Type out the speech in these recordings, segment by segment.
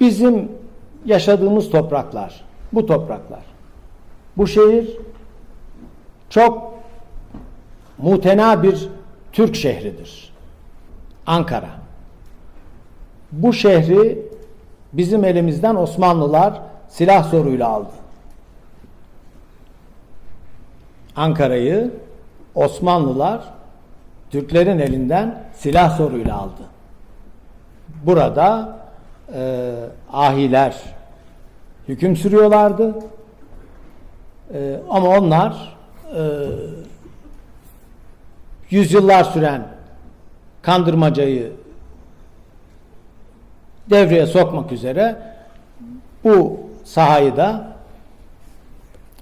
Bizim yaşadığımız topraklar, bu topraklar, bu şehir çok mutena bir Türk şehridir. Ankara. Bu şehri bizim elimizden Osmanlılar silah zoruyla aldı. Ankara'yı Osmanlılar Türklerin elinden silah zoruyla aldı. Burada e, ahiler hüküm sürüyorlardı. E, ama onlar e, yüzyıllar süren kandırmacayı devreye sokmak üzere bu sahayı da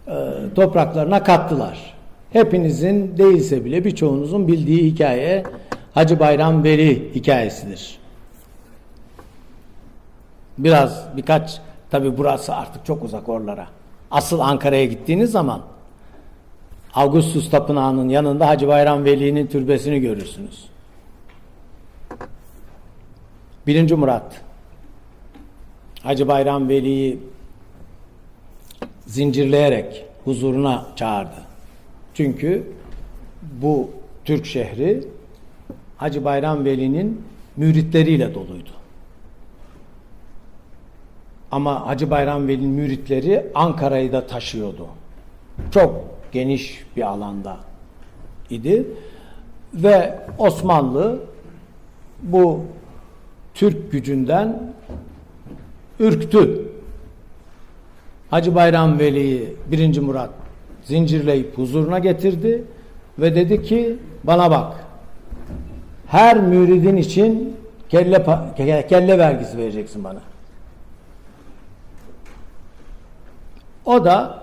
e, topraklarına kattılar. Hepinizin değilse bile birçoğunuzun bildiği hikaye Hacı Bayram Veli hikayesidir. Biraz birkaç tabi burası artık çok uzak oralara. Asıl Ankara'ya gittiğiniz zaman Augustus Tapınağı'nın yanında Hacı Bayram Veli'nin türbesini görürsünüz. Birinci Murat Hacı Bayram Veli'yi zincirleyerek huzuruna çağırdı. Çünkü bu Türk şehri Hacı Bayram Veli'nin müritleriyle doluydu. Ama Hacı Bayram Veli'nin müritleri Ankara'yı da taşıyordu. Çok geniş bir alanda idi. Ve Osmanlı bu Türk gücünden ürktü. Hacı Bayram Veli'yi 1. Murat zincirleyip huzuruna getirdi ve dedi ki bana bak her müridin için kelle, kelle vergisi vereceksin bana. O da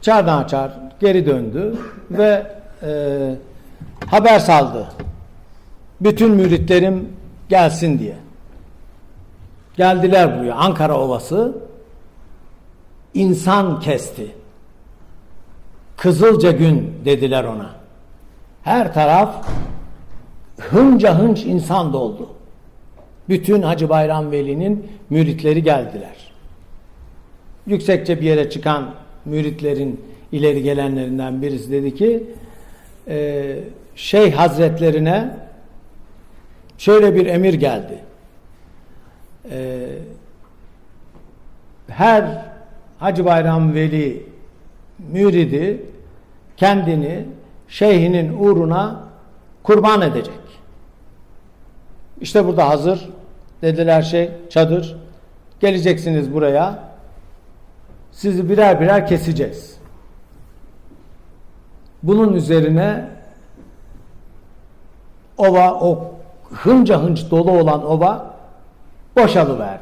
çardan açar geri döndü ve e, haber saldı. Bütün müritlerim gelsin diye. Geldiler buraya. Ankara Ovası insan kesti. Kızılca gün dediler ona. Her taraf hınca hınç insan doldu. Bütün Hacı Bayram Veli'nin müritleri geldiler. Yüksekçe bir yere çıkan müritlerin ileri gelenlerinden birisi dedi ki e, Şeyh Hazretlerine şöyle bir emir geldi. E, her Hacı Bayram Veli müridi kendini şeyhinin uğruna kurban edecek. İşte burada hazır dediler şey çadır. Geleceksiniz buraya. Sizi birer birer keseceğiz. Bunun üzerine ova o hınca hınç dolu olan ova boşalıverdi.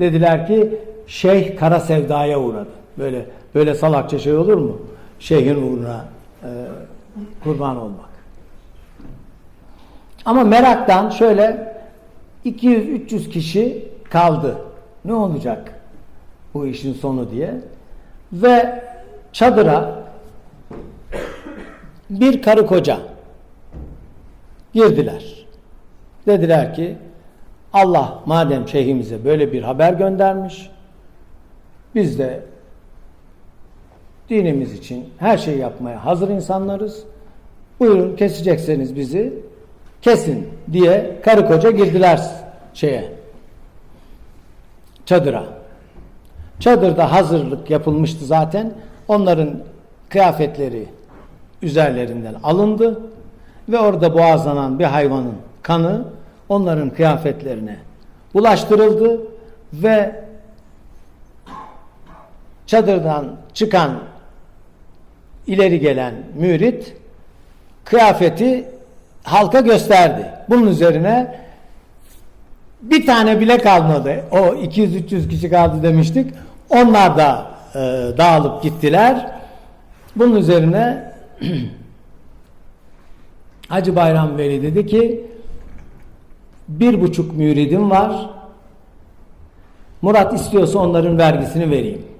Dediler ki şeyh kara sevdaya uğradı. Böyle böyle salakça şey olur mu? Şeyhin uğruna e, kurban olmak. Ama meraktan şöyle 200-300 kişi kaldı. Ne olacak bu işin sonu diye. Ve çadıra bir karı koca girdiler. Dediler ki Allah madem şeyhimize böyle bir haber göndermiş biz de dinimiz için her şey yapmaya hazır insanlarız. Buyurun kesecekseniz bizi kesin diye karı koca girdiler şeye çadıra. Çadırda hazırlık yapılmıştı zaten. Onların kıyafetleri üzerlerinden alındı ve orada boğazlanan bir hayvanın kanı onların kıyafetlerine bulaştırıldı ve çadırdan çıkan ileri gelen mürit kıyafeti halka gösterdi. Bunun üzerine bir tane bile kalmadı. O 200-300 kişi kaldı demiştik. Onlar da e, dağılıp gittiler. Bunun üzerine Hacı Bayram Veli dedi ki bir buçuk müridim var. Murat istiyorsa onların vergisini vereyim.